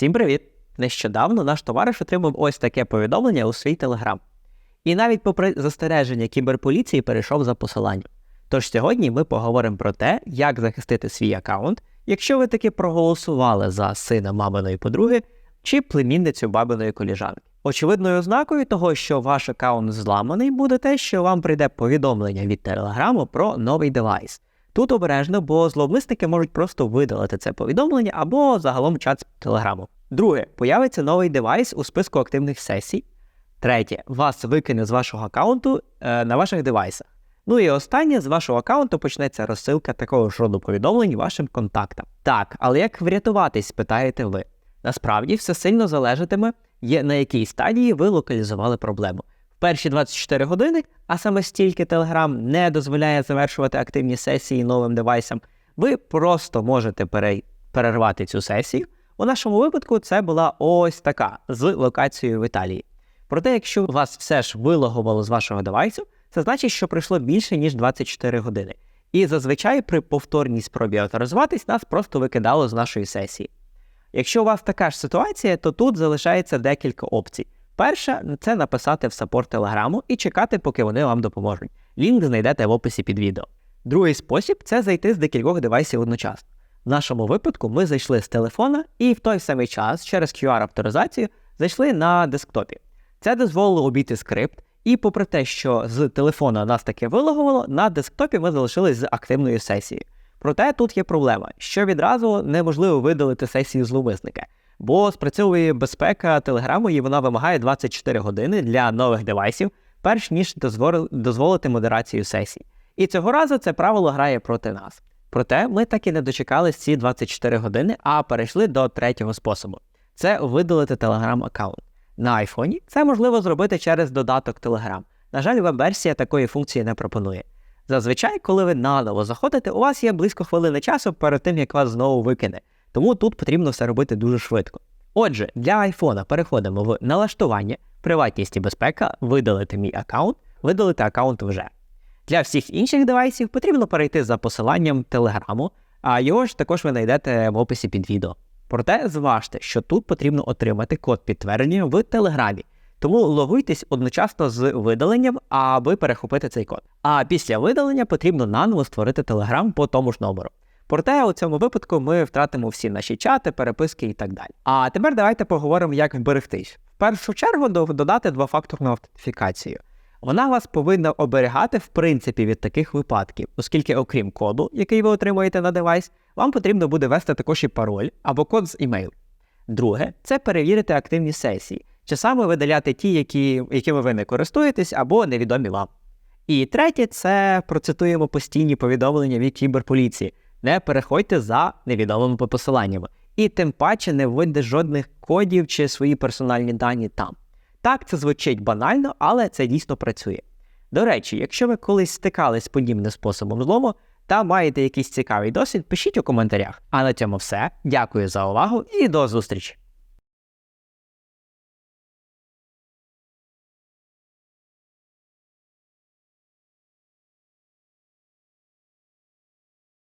Всім привіт! Нещодавно наш товариш отримав ось таке повідомлення у свій телеграм. І навіть попри застереження кіберполіції перейшов за посиланням. Тож сьогодні ми поговоримо про те, як захистити свій аккаунт, якщо ви таки проголосували за сина маминої подруги чи племінницю бабиної коліжанки. Очевидною ознакою того, що ваш аккаунт зламаний, буде те, що вам прийде повідомлення від телеграму про новий девайс. Тут обережно, бо зловмисники можуть просто видалити це повідомлення або загалом чат з телеграму. Друге, появиться новий девайс у списку активних сесій. Третє, вас викине з вашого аккаунту е, на ваших девайсах. Ну і останнє, з вашого аккаунту почнеться розсилка такого ж роду повідомлень вашим контактам. Так, але як врятуватись, питаєте ви? Насправді все сильно залежатиме, є на якій стадії ви локалізували проблему. Перші 24 години, а саме стільки Telegram не дозволяє завершувати активні сесії новим девайсам, ви просто можете пере... перервати цю сесію. У нашому випадку це була ось така з локацією в Італії. Проте, якщо вас все ж вилогувало з вашого девайсу, це значить, що пройшло більше ніж 24 години. І зазвичай при повторній спробі авторизуватись нас просто викидало з нашої сесії. Якщо у вас така ж ситуація, то тут залишається декілька опцій. Перша це написати в саппорт телеграму і чекати, поки вони вам допоможуть. Лінк знайдете в описі під відео. Другий спосіб це зайти з декількох девайсів одночасно. В нашому випадку ми зайшли з телефона і в той самий час через QR-авторизацію зайшли на десктопі. Це дозволило обійти скрипт, і попри те, що з телефона нас таке вилогувало, на десктопі ми залишились з активною сесією. Проте тут є проблема, що відразу неможливо видалити сесію зловмисника, бо спрацьовує безпека телеграму і вона вимагає 24 години для нових девайсів, перш ніж дозволити модерацію сесій. І цього разу це правило грає проти нас. Проте ми так і не дочекались ці 24 години, а перейшли до третього способу: це видалити телеграм аккаунт. На айфоні це можливо зробити через додаток Telegram. На жаль, веб-версія такої функції не пропонує. Зазвичай, коли ви наново заходите, у вас є близько хвилини часу перед тим, як вас знову викине. Тому тут потрібно все робити дуже швидко. Отже, для айфона переходимо в налаштування, приватність і безпека, видалити мій аккаунт, видалити аккаунт вже. Для всіх інших девайсів потрібно перейти за посиланням Телеграму, а його ж також ви знайдете в описі під відео. Проте зважте, що тут потрібно отримати код підтвердження в Телеграмі. Тому логуйтесь одночасно з видаленням, аби перехопити цей код. А після видалення потрібно наново створити Телеграм по тому ж номеру. Проте у цьому випадку ми втратимо всі наші чати, переписки і так далі. А тепер давайте поговоримо, як вберегтись. В першу чергу додати двофакторну автентифікацію. Вона вас повинна оберігати в принципі від таких випадків, оскільки, окрім коду, який ви отримуєте на девайс, вам потрібно буде ввести також і пароль або код з імейл. Друге, це перевірити активні сесії, чи саме видаляти ті, які, якими ви не користуєтесь, або невідомі вам. І третє, це процитуємо постійні повідомлення від кіберполіції. Не переходьте за невідомими посиланнями. І тим паче не вводьте жодних кодів чи свої персональні дані там. Так, це звучить банально, але це дійсно працює. До речі, якщо ви колись стикались з подібним способом злому та маєте якийсь цікавий досвід, пишіть у коментарях. А на цьому все. Дякую за увагу і до зустрічі!